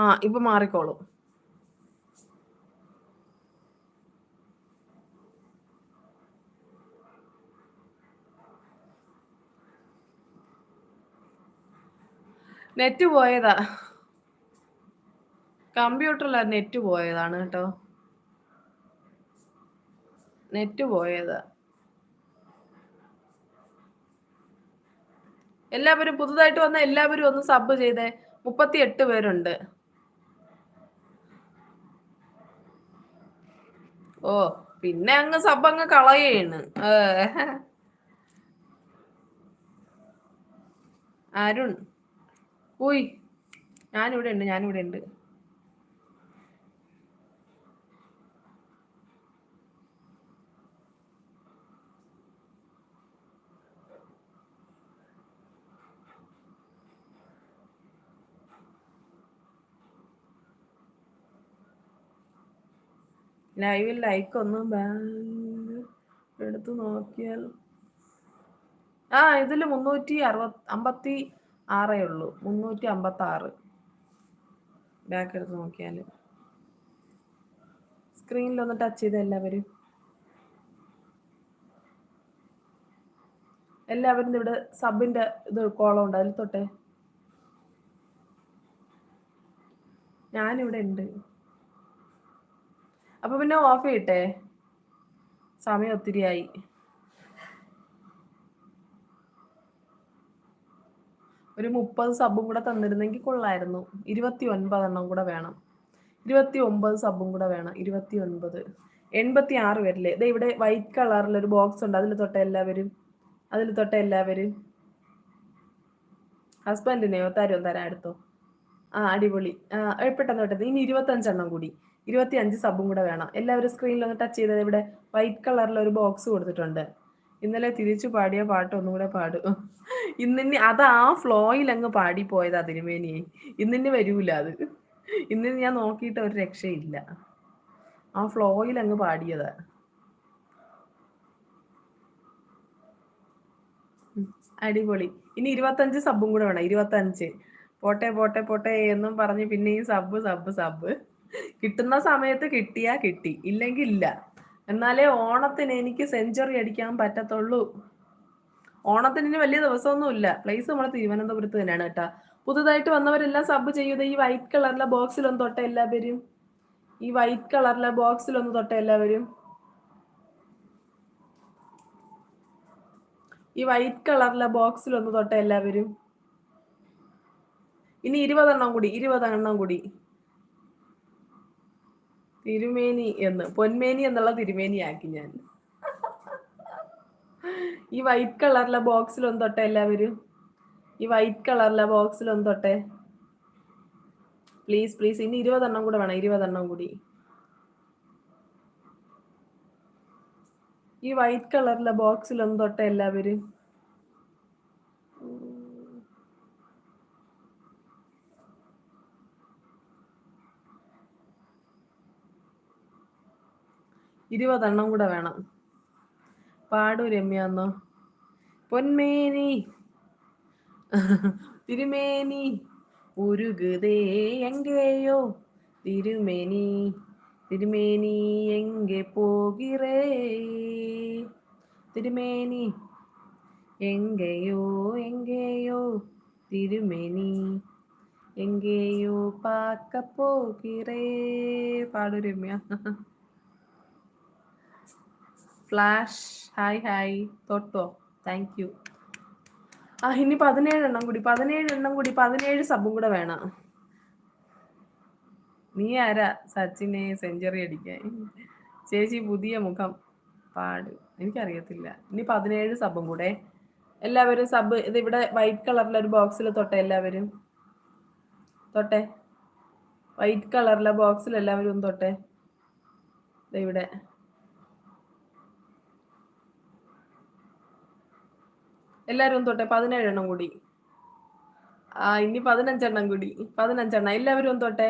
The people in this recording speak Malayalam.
ആ ഇപ്പൊ മാറിക്കോളും. നെറ്റ് പോയതാ. കമ്പ്യൂട്ടറിൽ നെറ്റ് പോയതാണ് കേട്ടോ. നെറ്റ് പോയതാ. എല്ലാവരും പുതുതായിട്ട് വന്ന എല്ലാവരും ഒന്ന് സബ് ചെയ്തേ. മുപ്പത്തി എട്ട് പേരുണ്ട്. ഓ പിന്നെ അങ്ങ് സബ് അങ്ങ് കളയാണ്. അരുൺ ഉയ് ഞാനിവിടെ ഉണ്ട് ഞാനിവിടെ ഉണ്ട് ലൈവിൽ ലൈക്ക് ഒന്നും ബാങ്ക് എടുത്തു നോക്കിയാൽ ആ ഇതിൽ മുന്നൂറ്റി അറുപത്തി അമ്പത്തി ആറേ ഉള്ളൂ. മുന്നൂറ്റി അമ്പത്തി ആറ് ബാക്ക് എടുത്ത് നോക്കിയാൽ. സ്ക്രീനിൽ ഒന്ന് ടച്ച് ചെയ്ത് എല്ലാവരും. എല്ലാവരും ഇവിടെ സബിന്റെ ഇത് കോളം ഉണ്ട്. അതിൽ തൊട്ടേ. ഞാനിവിടെ ഉണ്ട്. അപ്പൊ പിന്നെ ഓഫ് ചെയ്യട്ടെ? സമയം ഒത്തിരിയായി. ഒരു മുപ്പത് സബും കൂടെ തന്നിരുന്നെങ്കിൽ കൊള്ളായിരുന്നു. ഇരുപത്തി ഒൻപതെണ്ണം കൂടെ വേണം. ഇരുപത്തി ഒമ്പത് സബും കൂടെ വേണം. ഇരുപത്തി ഒൻപത് എൺപത്തി ആറ് പേരില്ലേ ഇത് ഇവിടെ വൈറ്റ് കളറിലൊരു ബോക്സ് ഉണ്ട്. അതിൽ തൊട്ട എല്ലാവരും. അതിൽ തൊട്ട എല്ലാവരും. ഹസ്ബൻഡിനെയോ തരുമോ തരാൻ എടുത്തോ. ആ അടിപൊളി. ആ ഏ, പെട്ടെന്ന് പെട്ടെന്ന്. ഇനി ഇരുപത്തഞ്ചെണ്ണം കൂടി. ഇരുപത്തി അഞ്ച് സബും കൂടെ വേണം. എല്ലാവരും സ്ക്രീനിൽ ഒന്ന് ടച്ച് ചെയ്തത് ഇവിടെ വൈറ്റ് കളറിൽ ഒരു ബോക്സ് കൊടുത്തിട്ടുണ്ട്. ഇന്നലെ തിരിച്ചു പാടിയ പാട്ട് ഒന്നും കൂടെ പാടും. ഇന്നിനി അത് ആ ഫ്ലോയിൽ അങ്ങ് പാടി പോയത് അതിനുമേനി ഇന്നിന് വരൂല അത്. ഇന്നിന് ഞാൻ നോക്കിയിട്ട് ഒരു രക്ഷയില്ല. ആ ഫ്ലോയിൽ അങ്ങ് പാടിയതാ. അടിപൊളി. ഇനി ഇരുപത്തഞ്ച് സബും കൂടെ വേണം. ഇരുപത്തഞ്ച് പോട്ടെ പോട്ടെ പോട്ടെ എന്നും പറഞ്ഞ് പിന്നെയും സബ് സബ് സബ്. കിട്ടുന്ന സമയത്ത് കിട്ടിയാ കിട്ടി. ഇല്ലെങ്കിൽ ഇല്ല എന്നാലേ ഓണത്തിന് എനിക്ക് സെഞ്ചുറി അടിക്കാൻ പറ്റത്തുള്ളൂ. ഓണത്തിന് ഇനി വലിയ ദിവസമൊന്നുമില്ല. പ്ലേസ് നമ്മൾ തിരുവനന്തപുരത്ത് തന്നെയാണ് കേട്ടാ. പുതുതായിട്ട് വന്നവരെല്ലാം സബ് ചെയ്യുന്നത് ഈ വൈറ്റ് കളറിലെ ബോക്സിലൊന്ന് തൊട്ട എല്ലാവരും. ഈ വൈറ്റ് കളറിലെ ബോക്സിലൊന്ന് തൊട്ട എല്ലാവരും. ഈ വൈറ്റ് കളറിലെ ബോക്സിലൊന്ന് തൊട്ട എല്ലാവരും. ഇനി ഇരുപതെണ്ണം കൂടി ഇരുപതെണ്ണം കൂടി. തിരുമേനി എന്ന് പൊന്മേനി എന്നുള്ള തിരുമേനിയാക്കി ഞാൻ. ഈ വൈറ്റ് കളറിലെ ബോക്സിൽ ഒന്ന് തൊട്ടെ എല്ലാവരും? ഈ വൈറ്റ് കളറിലെ ബോക്സിൽ ഒന്ന് തൊട്ടെ പ്ലീസ് പ്ലീസ് ഇനി ഇരുപതെണ്ണം കൂടെ വേണം ഇരുപതെണ്ണം കൂടി. ഈ വൈറ്റ് കളറിലെ ബോക്സിൽ ഒന്ന് തൊട്ടെ എല്ലാവരും? ഇരുപതെണ്ണം കൂടെ വേണം. പാടു രമ്യ എന്നോ പൊന്മേനി. തിരുമേനി. ഉരുകുതേ എങ്കേയോ. തിരുമേനി. തിരുമേനി എങ്കെ പോകിറേ. തിരുമേനി. എങ്കയോ എങ്കേയോ. തിരുമേനി. എങ്കേയോ പാക്ക പോകിറേ. പാടു Ramya. Flash. Hi hi. തൊട്ടോ. Thank you. ആ ഇനി പതിനേഴ് എണ്ണം കൂടി. പതിനേഴ് എണ്ണം കൂടി. പതിനേഴ് സബും കൂടെ വേണം. നീ ആരാ? സച്ചിനെ സെഞ്ചുറി അടിക്കാൻ. ചേച്ചി പുതിയ മുഖം പാട്. എനിക്കറിയത്തില്ല. ഇനി പതിനേഴ് സബും കൂടെ. എല്ലാവരും സബ് ഇത് ഇവിടെ വൈറ്റ് കളറിലെ ഒരു ബോക്സിൽ തൊട്ടെ എല്ലാവരും? തൊട്ടെ? വൈറ്റ് കളറിലെ ബോക്സിൽ എല്ലാവരും തൊട്ടെ? ഇവിടെ. എല്ലാവരും തൊട്ടെ പതിനേഴെണ്ണം കൂടി. ആ ഇനി പതിനഞ്ചെണ്ണം കൂടി. പതിനഞ്ചെണ്ണം. എല്ലാവരും തൊട്ടെ